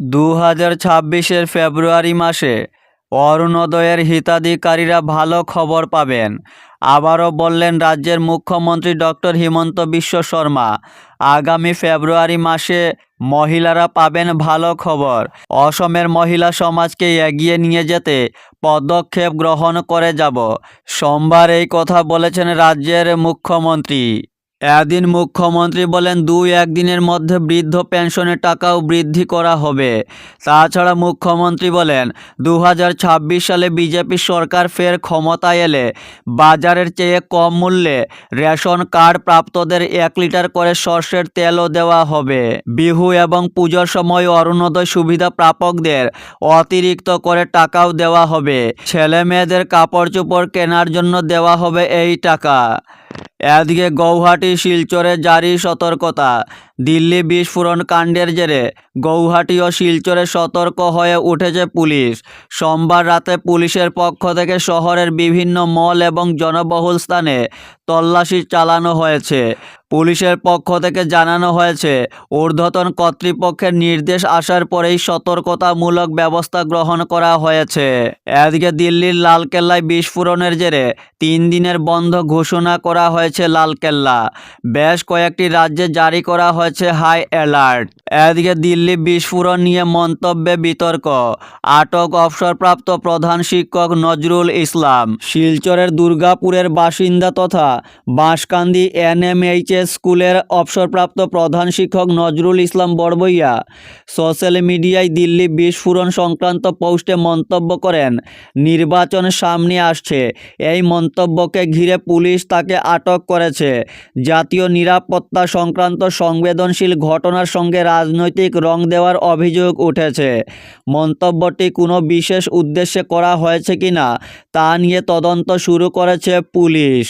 দু হাজার ছাব্বিশের ফেব্রুয়ারি মাসে অরুণোদয়ের হিতাধিকারীরা ভালো খবর পাবেন। আবারও বললেন রাজ্যের মুখ্যমন্ত্রী ডক্টর হিমন্ত বিশ্ব শর্মা, আগামী ফেব্রুয়ারি মাসে মহিলারা পাবেন ভালো খবর। অসমের মহিলা সমাজকে এগিয়ে নিয়ে যেতে পদক্ষেপ গ্রহণ করে যাব। সোমবার এই কথা বলেছেন রাজ্যের মুখ্যমন্ত্রী। এদিন মুখ্যমন্ত্রী বলেন দুই একদিনের মধ্যে বৃদ্ধ পেনশনের টাকাও বৃদ্ধি করা হবে। তাছাড়া মুখ্যমন্ত্রী বলেন দু হাজার ছাব্বিশ সালে বিজেপি সরকার ফের ক্ষমতায় এলে বাজারের চেয়ে কম মূল্যে রেশন কার্ড প্রাপ্তদের এক লিটার করে সর্ষের তেলও দেওয়া হবে। বিহু এবং পুজোর সময় অরুণোদয় সুবিধা প্রাপকদের অতিরিক্ত করে টাকাও দেওয়া হবে। ছেলে মেয়েদের কাপড় চোপড় কেনার জন্য দেওয়া হবে এই টাকা। এদিকে গৌহাটি, শিলচরে জারি সতর্কতা। দিল্লি বিস্ফোরণ কাণ্ডের জেরে গৌহাটি ও শিলচরে সতর্ক হয়ে উঠেছে পুলিশ। সোমবার রাতে পুলিশের পক্ষ থেকে শহরের বিভিন্ন মল এবং জনবহুল স্থানে তল্লাশি চালানো হয়েছে। পুলিশের পক্ষ থেকে জানানো হয়েছে, ঊর্ধ্বতন কর্তৃপক্ষের নির্দেশ আসার পরেই সতর্কতামূলক ব্যবস্থা গ্রহণ করা হয়েছে। এদিকে দিল্লির লালকেল্লায় বিস্ফোরণের জেরে তিন দিনের বন্ধ ঘোষণা করা হয়েছে লালকেল্লা। বেশ কয়েকটি রাজ্যে জারি করা হয়েছে হাই অ্যালার্ট। এদিকে দিল্লি বিস্ফোরণ নিয়ে মন্তব্যে বিতর্ক। আটক অবসরপ্রাপ্ত প্রধান শিক্ষক নজরুল ইসলাম। শিলচরের দুর্গাপুরের বাসিন্দা তথা বাঁশকান্দি এনএমএইচএস স্কুলের অবসরপ্রাপ্ত প্রধান শিক্ষক নজরুল ইসলাম বড়বইয়া সোশ্যাল মিডিয়ায় দিল্লি বিস্ফোরণ সংক্রান্ত পোস্টে মন্তব্য করেন, নির্বাচন সামনে আসছে। এই মন্তব্যকে ঘিরে পুলিশ তাকে আটক করেছে। জাতীয় নিরাপত্তা সংক্রান্ত সংবেদনশীল ঘটনার সঙ্গে রাজনৈতিক রং দেওয়ার অভিযোগ উঠেছে। মন্তব্যটি কোনো বিশেষ উদ্দেশ্যে করা হয়েছে কিনা তা নিয়ে তদন্ত শুরু করেছে পুলিশ।